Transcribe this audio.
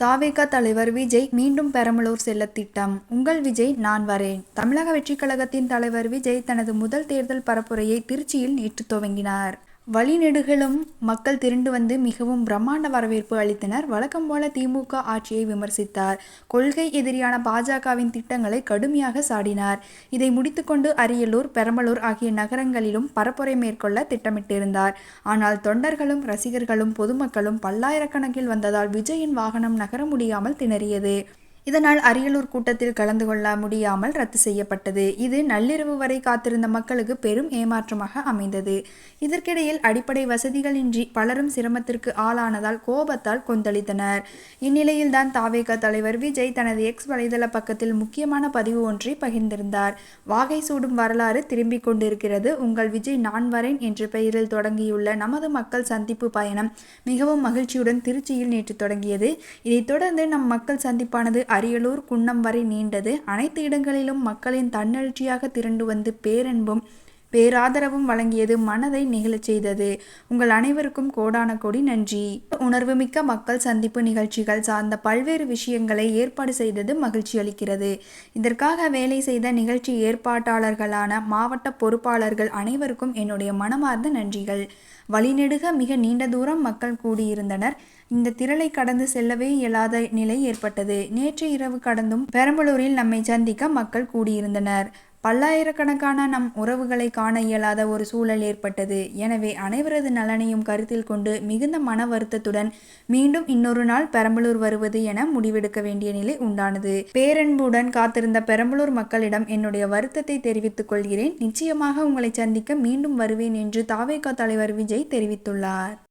தாவேகா தலைவர் விஜய் மீண்டும் பெரம்பலூர் செல்ல திட்டம். உங்கள் விஜய் நான் வரேன். தமிழக வெற்றிக் கழகத்தின் தலைவர் விஜய் தனது முதல் தேர்தல் பரப்புரையை திருச்சியில் நேற்று துவங்கினார். வழிநெடுகளும் மக்கள் திரண்டு வந்து மிகவும் பிரம்மாண்ட வரவேற்பு அளித்தனர். வழக்கம் போல திமுக ஆட்சியை விமர்சித்தார். கொள்கை எதிரியான பாஜகவின் திட்டங்களை கடுமையாக சாடினார். இதை முடித்துக்கொண்டு அரியலூர் பெரம்பலூர் ஆகிய நகரங்களிலும் பரப்புரை மேற்கொள்ள திட்டமிட்டிருந்தார். ஆனால் தொண்டர்களும் ரசிகர்களும் பொதுமக்களும் பல்லாயிரக்கணக்கில் வந்ததால் விஜயின் வாகனம் நகர முடியாமல் திணறியது. இதனால் அரியலூர் கூட்டத்தில் கலந்து கொள்ள முடியாமல் ரத்து செய்யப்பட்டது. இது நள்ளிரவு வரை காத்திருந்த மக்களுக்கு பெரும் ஏமாற்றமாக அமைந்தது. இதற்கிடையில் அடிப்படை வசதிகளின்றி பலரும் சிரமத்திற்கு ஆளானதால் கோபத்தால் கொந்தளித்தனர். இந்நிலையில்தான் தாவேக தலைவர் விஜய் தனது எக்ஸ் வலைதள பக்கத்தில் முக்கியமான பதிவு ஒன்றை பகிர்ந்திருந்தார். வாகை சூடும் வரலாறு திரும்பிக் கொண்டிருக்கிறது. உங்கள் விஜய் நான் வரேன் என்ற பெயரில் தொடங்கியுள்ள நமது மக்கள் சந்திப்பு பயணம் மிகவும் மகிழ்ச்சியுடன் திருச்சியில் நேற்று தொடங்கியது. இதைத் தொடர்ந்து நம் மக்கள் சந்திப்பானது அரியலூர் குன்னம் வரை நீண்டது. அனைத்து இடங்களிலும் மக்களின் தன்னெழுச்சியாக திரண்டு வந்து பேரன்பும் பேராதரவும் வழங்கியது மனதை நெகிழச் செய்தது. உங்கள் அனைவருக்கும் கோடான கோடி நன்றி. உணர்வுமிக்க மக்கள் சந்திப்பு நிகழ்ச்சிகள் சார்ந்த பல்வேறு விஷயங்களை ஏற்பாடு செய்தது மகிழ்ச்சி அளிக்கிறது. இதற்காக வேலை செய்த நிகழ்ச்சி ஏற்பாட்டாளர்களான மாவட்ட பொறுப்பாளர்கள் அனைவருக்கும் என்னுடைய மனமார்ந்த நன்றிகள். வழிநெடுக மிக நீண்ட தூரம் மக்கள் கூடியிருந்தனர். இந்த திரளை கடந்து செல்லவே இயலாத நிலை ஏற்பட்டது. நேற்று இரவு கடந்தும் பெரம்பலூரில் நம்மை சந்திக்க மக்கள் கூடியிருந்தனர். பல்லாயிரக்கணக்கான நம் உறவுகளை காண இயலாத ஒரு சூழல் ஏற்பட்டது. எனவே அனைவரது நலனையும் கருத்தில் கொண்டு மிகுந்த மன வருத்தத்துடன் மீண்டும் இன்னொரு நாள் பெரம்பலூர் வருவது என முடிவெடுக்க வேண்டிய நிலை உண்டானது. பேரன்புடன் காத்திருந்த பெரம்பலூர் மக்களிடம் என்னுடைய வருத்தத்தை தெரிவித்துக் கொள்கிறேன். நிச்சயமாக உங்களை சந்திக்க மீண்டும் வருவேன் என்று தாவேகா தலைவர் விஜய் தெரிவித்துள்ளார்.